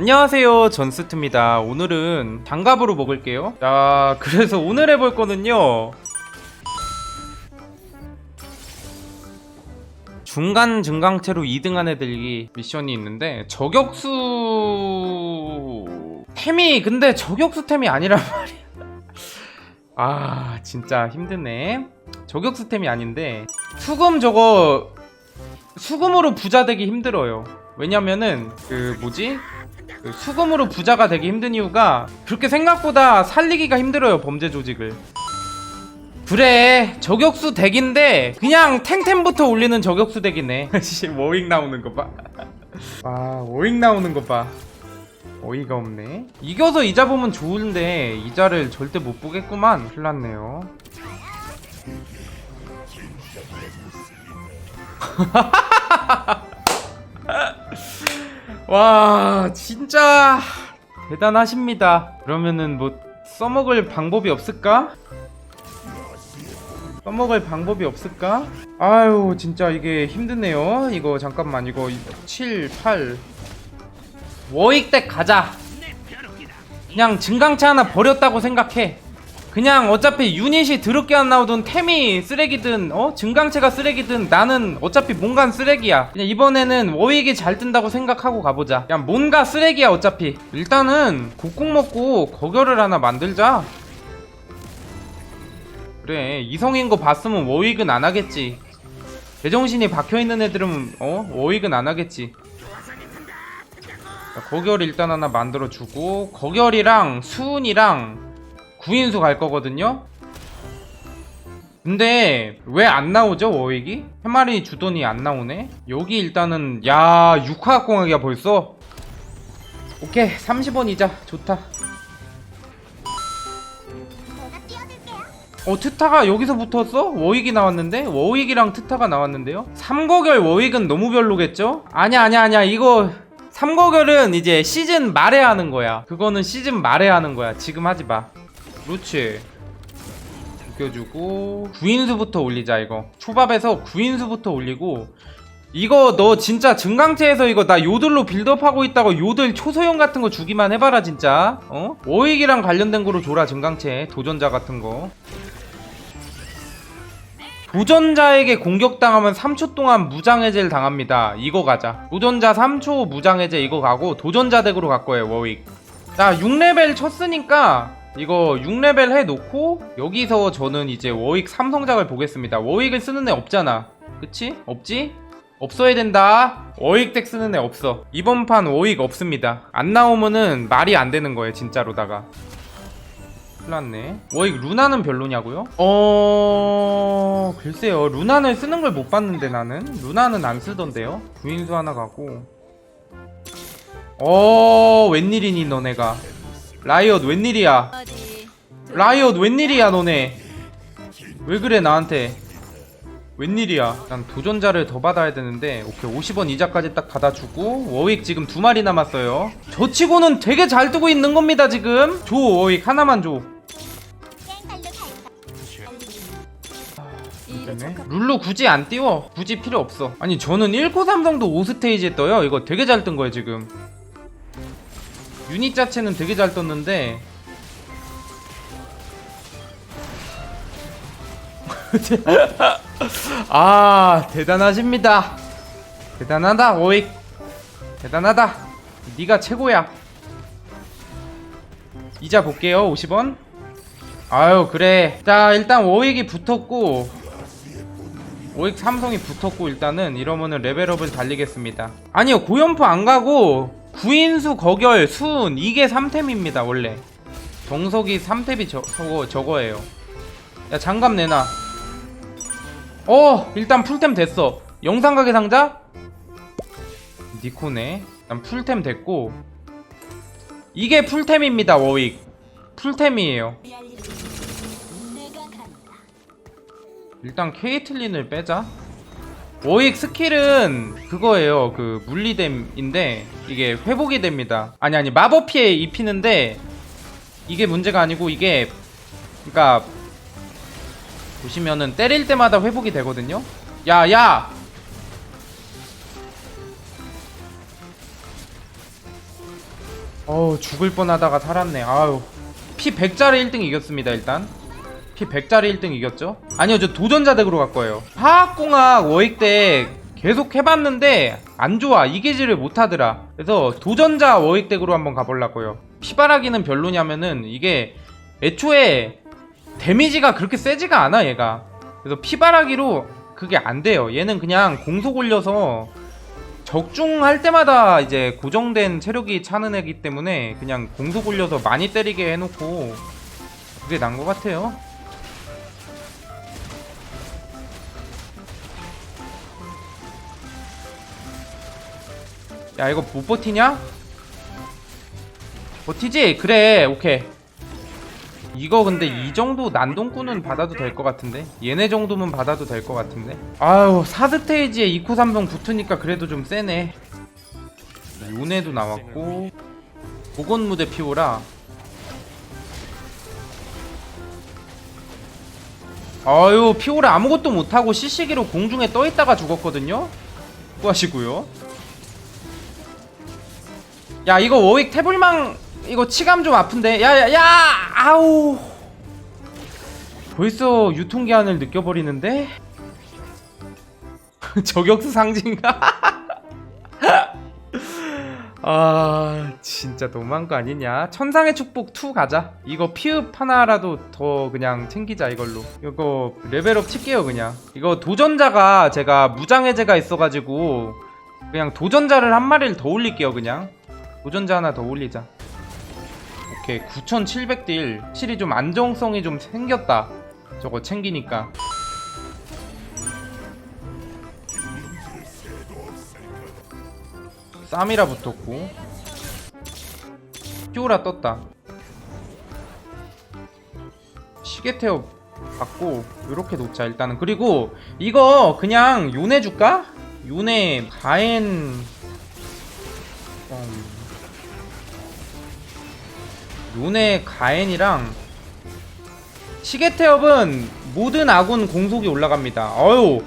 안녕하세요 전스트입니다. 오늘은 장갑으로 먹을게요. 자 그래서 오늘 해볼 거는요. 중간 증강체로 2등 안에 들기 미션이 있는데 저격수 템이 근데 저격수 템이 아니란 말이야. 아 진짜 힘드네. 저격수 템이 아닌데 수금 저거 수금으로 부자 되기 힘들어요. 왜냐면은 그 뭐지 그 수금으로 부자가 되기 힘든 이유가 그렇게 생각보다 살리기가 힘들어요 범죄 조직을. 그래 저격수 덱인데 그냥 탱템부터 올리는 저격수 덱이네. 씨 워익 나오는 거봐와 워익 나오는 거봐. 어이가 없네. 이겨서 이자 보면 좋은데 이자를 절대 못 보겠구만. 큰일 났네요 와 진짜 대단하십니다. 그러면은 뭐 써먹을 방법이 없을까? 써먹을 방법이 없을까? 아유 진짜 이게 힘드네요. 이거 잠깐만 이거 7, 8 워익 덱 가자. 그냥 증강체 하나 버렸다고 생각해 그냥 어차피 유닛이 더럽게 안 나오든 템이 쓰레기든 어? 증강체가 쓰레기든 나는 어차피 뭔가 쓰레기야. 그냥 이번에는 워익이 잘 뜬다고 생각하고 가보자. 그냥 뭔가 쓰레기야 어차피. 일단은 곡국 먹고 거결을 하나 만들자. 그래 이성인 거 봤으면 워익은 안 하겠지. 제정신이 박혀있는 애들은 어? 워익은 안 하겠지. 자, 거결 일단 하나 만들어주고 거결이랑 수은이랑 구인수 갈 거거든요 근데 왜 안 나오죠 워익이? 해마리 주더니 안 나오네 여기 일단은 야 육화학공학이야 벌써 오케이 30원이자 좋다 어 트타가 여기서 붙었어? 워익이 나왔는데? 워익이랑 트타가 나왔는데요? 삼거결 워익은 너무 별로겠죠? 아냐 아냐 아냐 이거 삼거결은 이제 시즌 말에 하는 거야 그거는 시즌 말에 하는 거야 지금 하지 마 그렇지. 죽여주고 구인수부터 올리자 이거. 초밥에서 구인수부터 올리고 이거 너 진짜 증강체에서 이거 나 요들로 빌드업하고 있다고 요들 초소형 같은 거 주기만 해봐라 진짜. 어? 워익이랑 관련된 거로 줘라 증강체. 도전자 같은 거. 도전자에게 공격당하면 3초 동안 무장해제를 당합니다. 이거 가자. 도전자 3초 무장해제 이거 가고 도전자 덱으로 갈 거예요 워익 자 6레벨 쳤으니까 이거 6레벨 해놓고 여기서 저는 이제 워익 삼성작을 보겠습니다. 워익을 쓰는 애 없잖아. 그치? 없지? 없어야 된다. 워익 덱 쓰는 애 없어. 이번 판 워익 없습니다. 안 나오면은 말이 안 되는 거예요 진짜로다가. 큰일났네. 워익 루나는 별로냐고요? 어... 글쎄요. 루나는 쓰는 걸 못 봤는데 나는. 루나는 안 쓰던데요? 구인수 하나 가고. 어... 웬일이니 너네가 라이엇 웬일이야? 어디 라이엇 웬일이야 너네? 왜 그래 나한테? 웬일이야? 난 도전자를 더 받아야 되는데 오케이 50원 이자까지 딱 받아주고 워익 지금 두 마리 남았어요. 저 치고는 되게 잘 뜨고 있는 겁니다 지금. 줘 워익 하나만 줘. 되네. 룰루 굳이 안 띄워. 굳이 필요 없어. 아니 저는 1코 삼성도 5스테이지에 떠요. 이거 되게 잘 뜬 거예요 지금 유닛 자체는 되게 잘 떴는데. 아 대단하십니다. 대단하다 오익. 대단하다. 네가 최고야. 이자 볼게요 50원. 아유 그래. 자 일단 오익이 붙었고 오익 삼성이 붙었고 일단은 이러면은 레벨업을 달리겠습니다. 아니요 고연포 안 가고 구인수 거결 수은 이게 3템입니다 원래. 정석이 3템이 저, 저거, 저거예요. 야 장갑 내놔. 어 일단 풀템 됐어. 영상가게 상자? 니코네. 일단 풀템 됐고. 이게 풀템입니다 워익 풀템이에요. 일단 케이틀린을 빼자. 워익 스킬은 그거예요. 그 물리댐인데 이게 회복이 됩니다. 아니 아니 마법 피해 입히는데 이게 문제가 아니고 이게 그니까 보시면은 때릴 때마다 회복이 되거든요. 야 야! 어우 죽을 뻔하다가 살았네. 아유. 피 100짜리 1등 이겼습니다 일단. 피 100짜리 1등 이겼죠? 아니요 저 도전자 덱으로 갈 거예요. 화학공학 워익 덱 계속 해봤는데 안 좋아 이기지를 못하더라. 그래서 도전자 워익덱으로 한번 가보려고요. 피바라기는 별로냐면은 이게 애초에 데미지가 그렇게 세지가 않아 얘가. 그래서 피바라기로 그게 안 돼요. 얘는 그냥 공속 올려서 적중할 때마다 이제 고정된 체력이 차는 애기 때문에 그냥 공속 올려서 많이 때리게 해놓고 그게 난 것 같아요. 야 이거 못 버티냐? 버티지? 그래 오케이. 이거 근데 이 정도 난동꾼은 받아도 될 것 같은데? 얘네 정도면 받아도 될 것 같은데? 아유 4스테이지에 2코 3성 붙으니까 그래도 좀 세네. 요네도 나왔고 보건무대 피오라. 아유 피오라 아무것도 못하고 CC기로 공중에 떠있다가 죽었거든요? 수고하시고요 야 이거 워익 태블망 이거 치감 좀 아픈데? 야야 야! 아우! 벌써 유통기한을 느껴버리는데? 저격수 상징가? 아 진짜 너무한 거 아니냐? 천상의 축복 2 가자. 이거 피읍 하나라도 더 그냥 챙기자 이걸로. 이거 레벨업 칠게요 그냥. 이거 도전자가 제가 무장해제가 있어가지고 그냥 도전자를 한 마리를 더 올릴게요 그냥 도전자 하나 더 올리자. 오케이 9700딜 확실히 좀 안정성이 좀 생겼다. 저거 챙기니까. 쌈이라 붙었고. 피오라 떴다. 시계태어 받고 이렇게 놓자 일단은. 그리고 이거 그냥 요네 줄까? 요네 가엔 요네 가엔이랑 시계태엽은 모든 아군 공속이 올라갑니다. 어유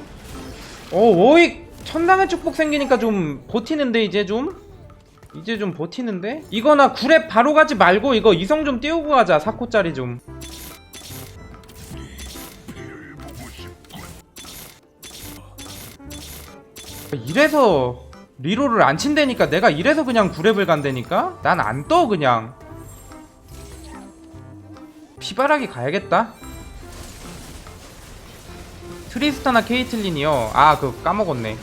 어 워익 천당의 축복 생기니까 좀 버티는데 이제 좀? 이제 좀 버티는데? 이거나 구랩 바로 가지 말고 이거 이성 좀 띄우고 가자 4코짜리 좀. 이래서 리로를 안 친다니까 내가 이래서 그냥 구랩을 간다니까? 난 안 떠 그냥 피바라기 가야겠다? 트리스타나 케이틀린이요? 아 그거 까먹었네.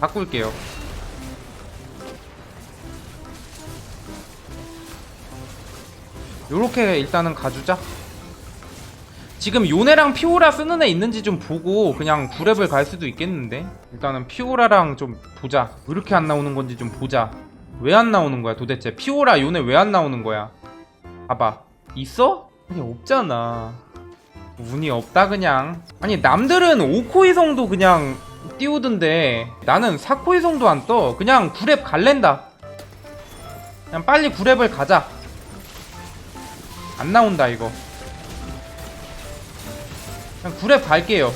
바꿀게요. 요렇게 일단은 가주자. 지금 요네랑 피오라 쓰는 애 있는지 좀 보고 그냥 구랩을 갈 수도 있겠는데? 일단은 피오라랑 좀 보자. 왜 이렇게 안 나오는 건지 좀 보자. 왜 안 나오는 거야 도대체? 피오라 요네 왜 안 나오는 거야? 봐봐. 있어? 아니 없잖아. 운이 없다 그냥. 아니 남들은 5코 이성도 그냥 띄우던데 나는 4코 이성도 안 떠. 그냥 구랩 갈랜다. 그냥 빨리 구랩을 가자. 안 나온다 이거. 그냥 구랩 갈게요.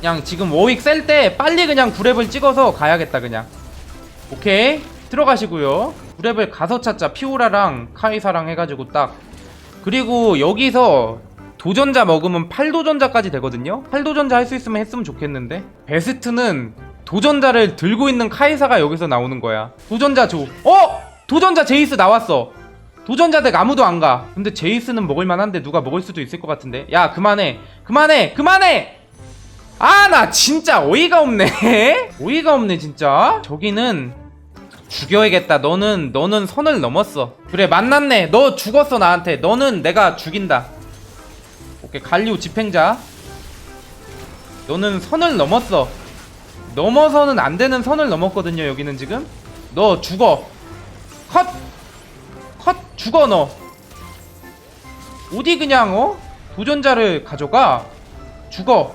그냥 지금 워윅 셀 때 빨리 그냥 구랩을 찍어서 가야겠다 그냥. 오케이? 들어가시고요. 구랩을 가서 찾자. 피오라랑 카이사랑 해가지고 딱 그리고 여기서 도전자 먹으면 8도전자까지 되거든요 8도전자 할 수 있으면 했으면 좋겠는데 베스트는 도전자를 들고 있는 카이사가 여기서 나오는 거야 도전자 줘 어? 도전자 제이스 나왔어 도전자 덱 아무도 안 가. 근데 제이스는 먹을 만한데 누가 먹을 수도 있을 것 같은데. 야, 그만해. 그만해. 그만해. 아, 나 진짜 어이가 없네. 어이가 없네, 진짜. 저기는 죽여야겠다. 너는 너는 선을 넘었어. 그래, 만났네. 너 죽었어, 나한테. 너는 내가 죽인다. 오케이, 갈리오 집행자. 너는 선을 넘었어. 넘어서는 안 되는 선을 넘었거든요, 여기는 지금. 너 죽어. 컷! 컷 죽어 너 어디 그냥 어 도전자를 가져가 죽어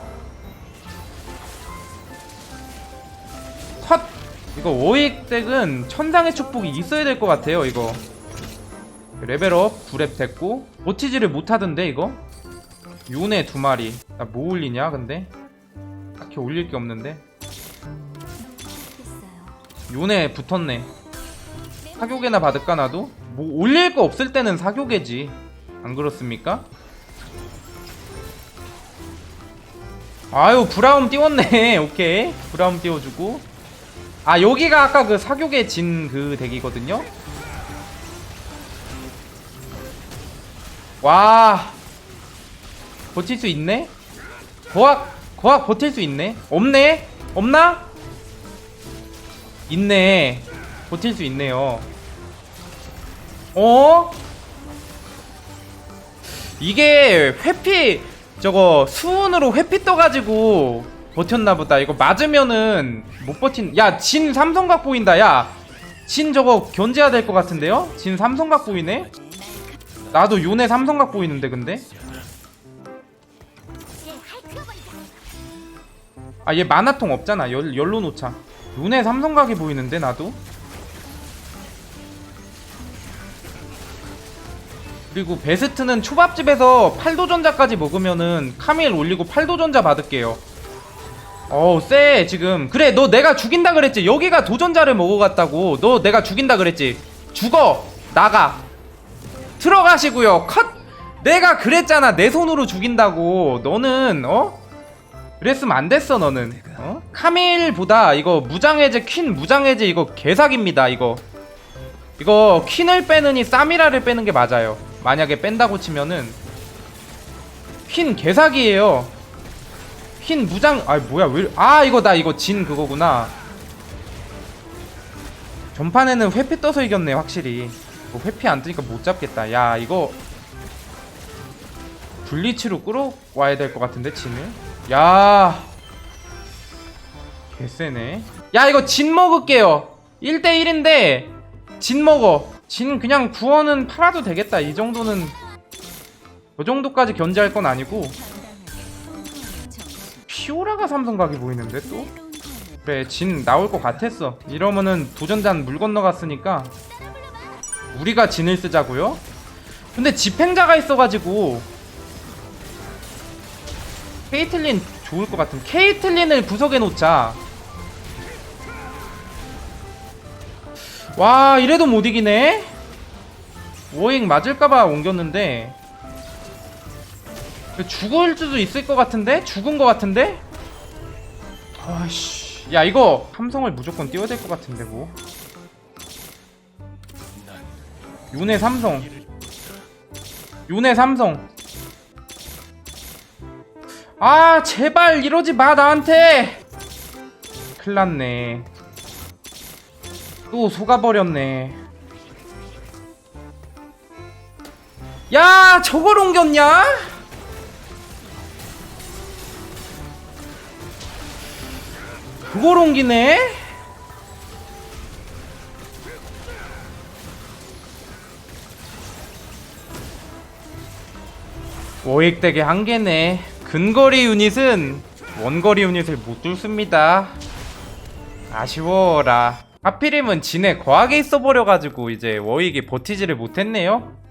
이거 워익 덱은 천상의 축복이 있어야 될 것 같아요 이거. 레벨업 9렙 됐고 버티지를 못하던데 이거? 요네 두 마리. 나 뭐 올리냐 근데? 딱히 올릴 게 없는데. 요네 붙었네. 사교계나 받을까 나도? 뭐 올릴 거 없을 때는 사교계지. 안 그렇습니까? 아유 브라움 띄웠네. 오케이. 브라움 띄워주고 아 여기가 아까 그 사교계 진그 덱이거든요? 와. 버틸 수 있네? 거학 거학 버틸 수 있네? 없네? 없나? 있네. 버틸 수 있네요. 어? 이게 회피 저거 수은으로 회피 떠가지고 버텼나 보다. 이거 맞으면은 못 버틴 야 진 삼성각 보인다 야진 저거 견제해야 될 것 같은데요? 진 삼성각 보이네? 나도 윤회 삼성각 보이는데 근데? 아 얘 만화통 없잖아. 열, 열로 놓자. 눈에 삼성각이 보이는데 나도? 그리고 베스트는 초밥집에서 8도전자까지 먹으면은 카밀 올리고 8도전자 받을게요 어우 쎄 지금. 그래 너 내가 죽인다 그랬지. 여기가 도전자를 먹어갔다고. 너 내가 죽인다 그랬지. 죽어. 나가. 들어가시고요. 컷. 내가 그랬잖아. 내 손으로 죽인다고. 너는 어? 그랬으면 안 됐어 너는. 어? 카밀보다 이거 무장해제 퀸 무장해제 이거 개사기입니다 이거. 이거 퀸을 빼느니 사미라를 빼는 게 맞아요. 만약에 뺀다고 치면은. 퀸 개사기예요 퀸 무장 아 뭐야 왜 아 이거 나 이거 진 그거구나. 전판에는 회피 떠서 이겼네 확실히. 뭐 회피 안 뜨니까 못 잡겠다. 야 이거 블리치로 끌어와야 될 것 같은데 진을? 야. 개쎄네. 야 이거 진 먹을게요. 1대1인데 진 먹어. 진 그냥 구원은 팔아도 되겠다. 이 정도는 그 정도까지 견제할 건 아니고 피오라가 삼성각이 보이는데 또? 그래 진 나올 것 같았어 이러면은 도전자는 물 건너갔으니까 우리가 진을 쓰자고요? 근데 집행자가 있어가지고 케이틀린 좋을 것 같은 케이틀린을 구석에 놓자 와 이래도 못 이기네 워잉 맞을까봐 옮겼는데 죽을 수도 있을 것 같은데? 죽은 것 같은데? 아씨. 야 이거 삼성을 무조건 띄워야 될 것 같은데 뭐. 윤회 삼성. 윤회 삼성. 아 제발 이러지 마 나한테! 큰일 났네. 또 속아버렸네. 야 저걸 옮겼냐? 그걸 옮기네? 워익덱의 한계네. 근거리 유닛은 원거리 유닛을 못 뚫습니다. 아쉬워라. 하필이면 진에 거하게 있어버려가지고 이제 워익이 버티지를 못했네요